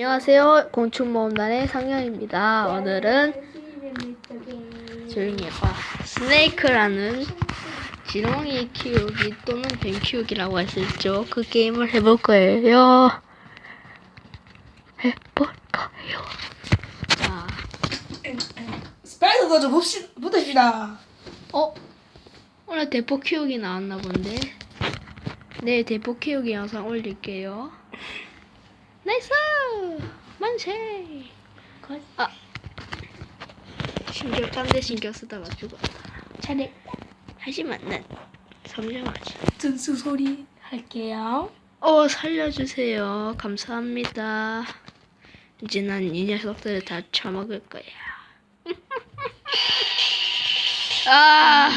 안녕하세요. 곤충모험단의 상현입니다. 오늘은 조용히 해봐. 스네이크라는 지렁이 키우기 또는 뱀 키우기라고 했었죠. 그 게임을 해볼 거예요. 해볼 거예요. 자, 스파이더 좀 봅시, 보십시다. 어? 오늘 대포 키우기 나왔나 본데. 내일 대포 키우기 영상 올릴게요. 나이스! 만세! 아. 신경, 딴데 신경 쓰다가 죽었다. 차례 하지만 난 성장하지. 등수 소리 할게요. 어, 살려주세요. 감사합니다. 이제 난 이 녀석들을 다 처먹을 거야. 아!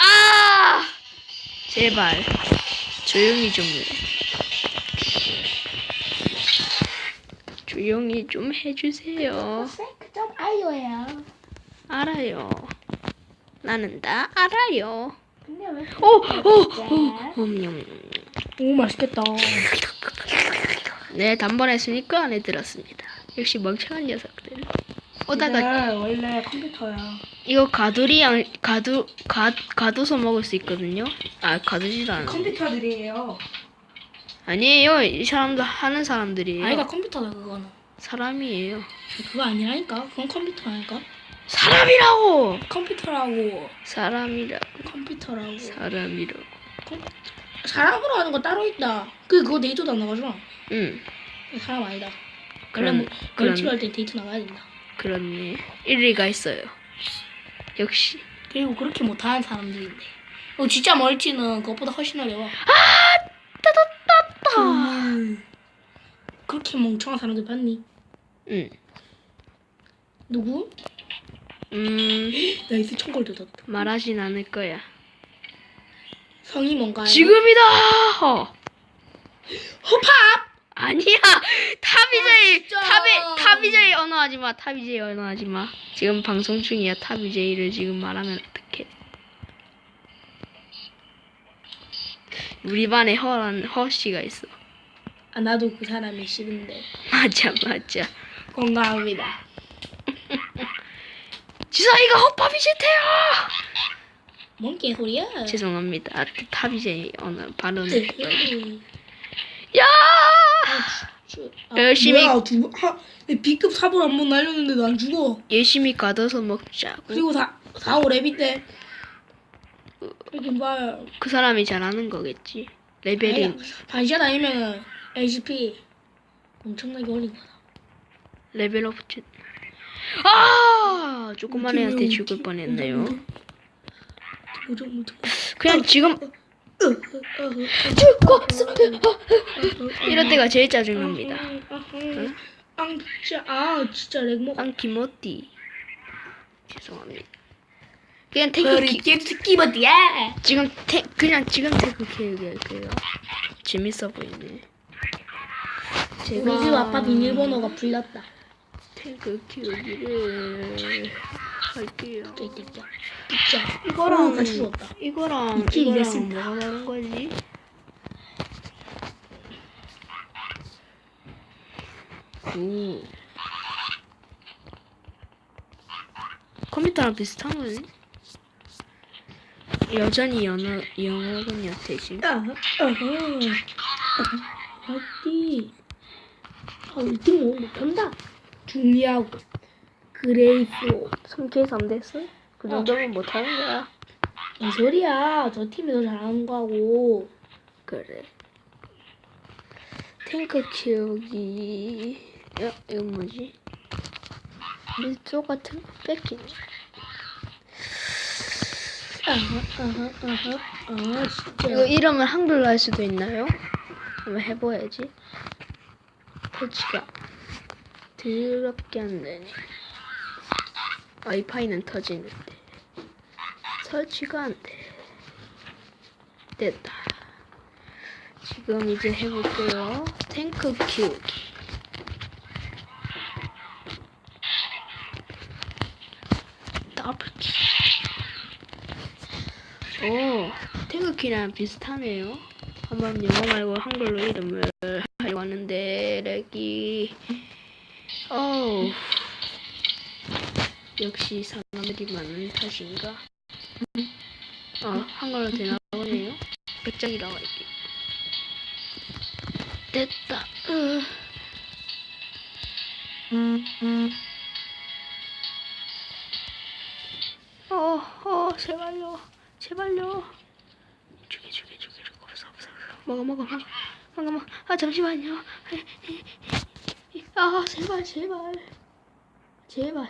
아! 제발 조용히 좀 해. 조용히 좀 해주세요. 좀 알려요. 알아요. 나는 다 알아요. 근데 왜? 오, 오, 오, 음, 오 맛있겠다. 네, 단번에 스니커 안에 들었습니다. 역시 멍청한 녀석들. 오다가 이게 원래 컴퓨터야. 이거 가두리랑 가두 가 가둬서 먹을 수 있거든요. 아 가두지도 않아. 컴퓨터들이에요. 아니에요. 이 사람들 하는 사람들이에요. 아이가 컴퓨터다 그거는. 사람이에요. 그거 아니라니까. 그건 컴퓨터라니까. 사람이라고. 컴퓨터라고. 사람이라고. 컴퓨터라고. 사람이라고. 사람으로 하는 거 따로 있다. 그 그거 데이터 도 안 나가잖아. 응. 사람 아니다. 뭐 그런- 멀티 할때 데이터 나가야 된다. 그렇네. 일리가 있어요. 역시. 그리고 그렇게 못하는 사람들인데. 어, 진짜 멀티는 그것보다 훨씬 어려워. 따 그... 그렇게 멍청한 사람들 봤니? 응. 누구? 음 나이스 총걸 뜯었다. 말하진 않을 거야. 성이 뭔가요? 지금이다. 허. 호팝! 아니야. 타비제이 진짜. 타비 타비제이 언어하지 마. 타비제이 언어하지 마. 지금 방송 중이야. 타비제이를 지금 말하면 어떡해? 우리 반에 허란 허 씨가 있어. 아 나도 그 사람이 싫은데. 맞아 맞아. 건강합니다. 지사이가 헛밥이 싫대요. 뭔 개소리야? 죄송합니다. 타비제이 언어 발언을. 네. 야! 아, 열심히- 뭐야, 두, 하, 내 B급 사볼 한번 날렸는데도 안 죽어. 열심히 가둬서 먹자고. 그리고 4, 4, 5랩인데. 이렇게 봐. 그 사람이 잘하는 거겠지. 레벨이. 반샷 아니면은 HP 엄청나게 올린 거다. 레벨업 주... 아! 애한테 매우 죽을 기- 뻔했네요. 뭐죠, 뭐죠? 그냥 지금 죽고 이럴 때가 제일 짜증납니다. 응? 아 진짜 아 진짜 렉먹. 앙 기모띠. 죄송합니다. 그냥 태그 키... 끼버디야. 지금 태 그냥 지금 태그 키우기 할게요. 재밌어 보이네. 우리 집 아빠 비밀번호가 불렸다. 태그 키우기를 할게요. 진짜. 이거랑 어, 같이 죽었다. 이거랑 이거랑. 뭐가 다른 거지? 오. 컴퓨터랑 비슷한 거네. 여전히 영어 영어군요 대신. 아? 아, 1등 못 못한다. 중요하고. 그레이스. 3K 3대스? 그 정도면 못하는 거야. 이 소리야. 저 팀이 더 잘하는 거하고. 그래. 탱크 키우기. 야, 이건 뭐지? 밀조 같은 거 뺏기네. 아하, 아하, 아하. 아, 진짜. 이거 이름을 한글로 할 수도 있나요? 한번 해봐야지. 터치가 더럽게 안 되네. 와이파이는 터지는데 설치가 안 돼. 됐다. 지금 이제 해볼게요. 탱크 키우기. 더블 키. 오, 키랑 비슷하네요. 한번 영어 말고 한글로 이름을 하려고 하는데 갈기. 어우. 역시 사람들이 많은 탓인가? 어, 한글로 되나 보네요. 백장이 나와 있기. 됐다. 으. 어, 어, 제발요. 제발요. 죽여, 죽여, 죽여, 죽여. 없어, 없어. 먹어, 먹어, 먹어. 먹어, 먹어. 아, 잠시만요. 아, 제발, 제발. 제발.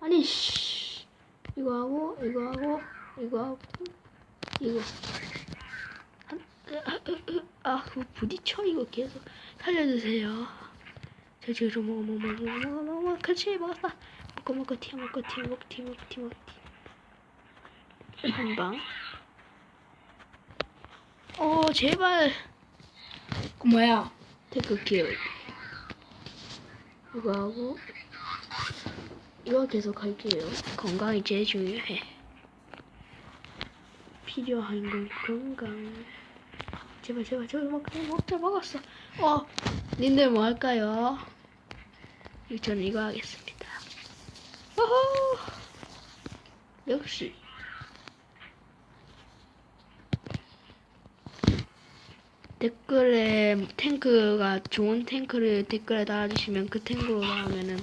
아니, 씨. 이거 하고, 이거 하고, 이거 하고, 이거. 한, 아, 부딪혀, 이거 계속. 살려주세요. 저 지금 먹어, 먹어, 먹어, 먹어, 먹어, 먹어. 그렇지, 먹었다. 먹고, 먹고, 튀어, 먹고, 튀어, 먹고, 튀어, 먹고, 튀어, 먹고, 튀 어. 한 방. 어, 제발. 그 뭐야? 테크 키워. 이거 하고 이거 계속 할게요. 건강이 제일 중요해. 필요한 건 건강. 제발 제발 제발 먹 먹자 먹었어. 어, 님들 뭐 할까요? 저는 이거 하겠습니다. 어허. 역시 댓글에 탱크가 좋은 탱크를 댓글에 달아주시면 그 탱크로 나오면은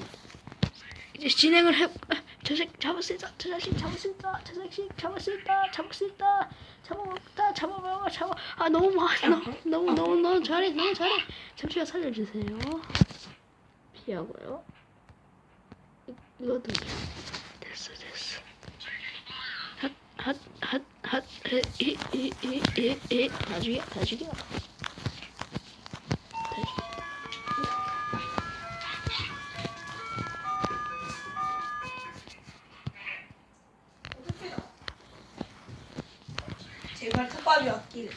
이제 진행을 해. 아, 저 새끼 잡을 수 있다. 저 자식 잡을 수 있다. 저 자식 잡을 수 있다. 잡을 수. 잡아먹다. 잡아먹어. 잡아. 아 너무 많아. 너무 너무 너무 너무 잘해. 너무 잘해. 잠시만 살려주세요. 피하고요. 이- 이것도 됐어 됐어. 핫핫 핫 핫 이이 이 이 이 다 죽여 다 죽여. 다 죽여. 제발 컵밥이 왔길.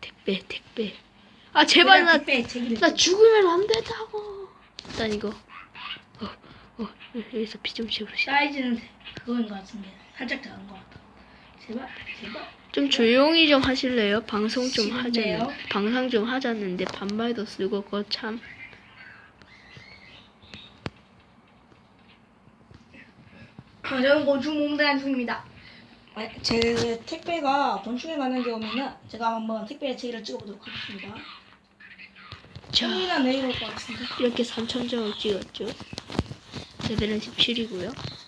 택배 택배. 아 제발 나 택배. 나 죽으면 안 된다고. 일단 이거. 어, 어, 여기서 피 좀 채우시. 사이즈는 그거인 것 같은데 살짝 작은 것 같아. 제발 제발. 좀 조용히 좀 하실래요? 방송 좀 싫은데요? 하자는. 방송 좀 하자는데 반말도 쓰고 그거 참. 저는 곤충 몸대한 중입니다. 제 택배가 곤충에 게 오면은 제가 한번 택배 제기를 찍어보도록 하겠습니다. 자, 형이나 내일 올 것 같은데. 이렇게 3천점을 찍었죠. 레벨은 17이고요.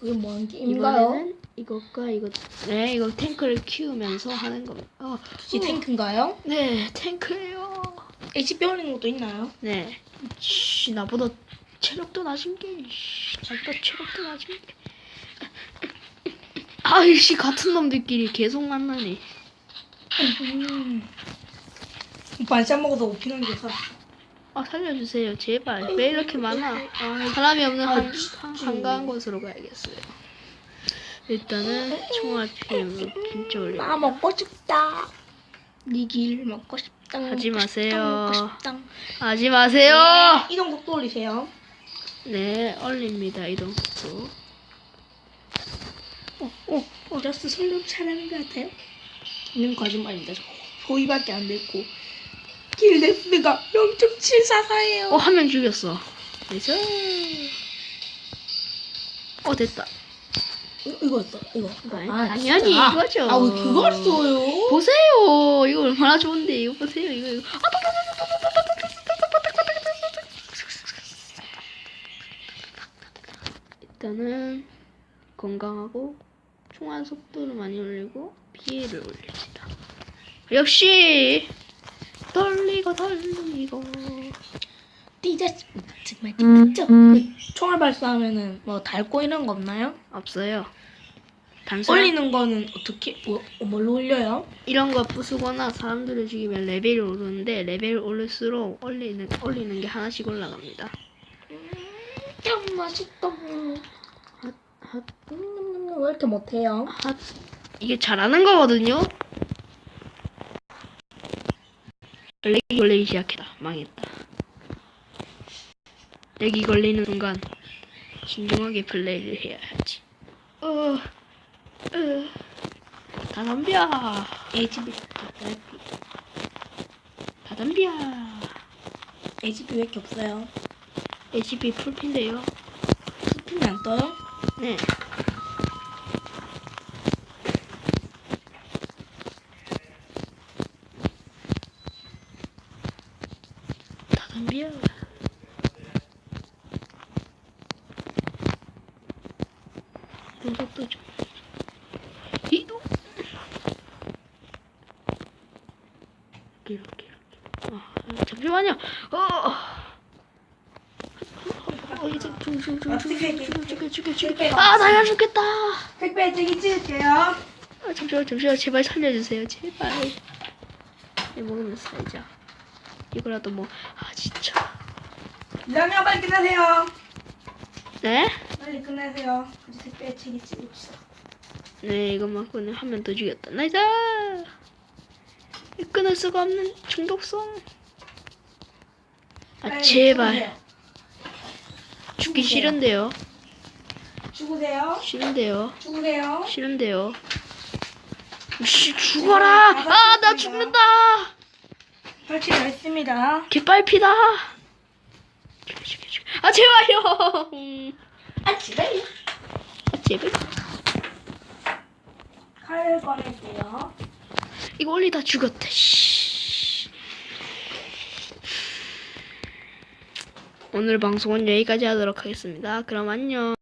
그게 뭔 이번에는 이것과 이것, 네, 이거 탱크를 키우면서 하는 겁니다. 어, 혹시 탱크인가요? 네, 탱크예요. HP 올리는 것도 있나요? 네. 씨, 나보다 체력도 낮은 게, 씨, 나보다 체력도 낮은 게. 아이씨, 같은 놈들끼리 계속 만나네. 음. 반찬 먹어도 오피는 게 살았어. 아, 살려주세요, 제발. 왜 이렇게 많아? 아, 사람이 없는 아, 한, 한가한 곳으로 가야겠어요. 일단은 총알 필요 진짜 올려. 아 먹고 싶다. 니길 먹고 싶다. 하지 마세요. 하지 마세요! 네, 이동 속도 올리세요. 네, 얼립니다, 이동 속도. 어, 어, 어, 저스 설렘 잘하는 것 같아요. 이는 거짓말입니다. 저 소위밖에 안 됐고 길데스가 0.744예요. 어, 한 명 죽였어. 나이스. 어, 됐다. 어, 이거였다. 이거. 아니, 아, 당연히 진짜. 이거죠. 아, 왜 그걸 써요? 보세요. 이거 얼마나 좋은데. 이거 보세요. 이거. 이거. 아, 일단은 건강하고 총알 속도를 많이 올리고 피해를 올립시다. 역시 띠졌습니다. 정말 띠졌죠? 그 총알 발사하면은 뭐 달고 이런 거 없나요? 없어요. 단순 올리는 거는 어떻게 뭐, 뭘로 올려요? 이런 거 부수거나 사람들을 죽이면 레벨이 오르는데 레벨 오를수록 올리는 올리는 게 하나씩 올라갑니다. 참 맛있다. 핫, 핫, 음, 왜 이렇게 못해요? 핫. 이게 잘하는 거거든요. 렉이 걸리기 시작했다. 망했다. 렉이 걸리는 순간 신중하게 플레이를 해야 하지. 어, 어, 다 덤벼. HP. 덤벼. HP 왜 이렇게 없어요? HP 풀핀데요. 스핀이 안 떠요? 네. 잠시만요. 어. 어 아, 날려 아, 죽겠다. 택배 저기 찍을게요. 아, 잠시만, 잠시만. 제발 살려주세요. 제발. 이 먹으면 살자. 이거라도 뭐. 아, 진짜. 이장님 빨리 끝내세요. 네? 빨리 끝내세요. 택배 책이 찍읍시다. 네, 이것만 끊으면 하면 더 죽였다. 나이스! 끊을 수가 없는 중독성. 아, 제발. 죽기. 싫은데요. 죽으세요. 싫은데요. 죽으세요. 싫은데요. 씨, 죽어라! 아, 나 죽는다! 설치 다 했습니다. 깃발피다! 죽여, 죽여, 죽여. 아, 제발요! 음, 아, 집에 아, 제발. 칼을 꺼낼게요. 이거 올리다 죽었다. 씨. 오늘 방송은 여기까지 하도록 하겠습니다. 그럼 안녕.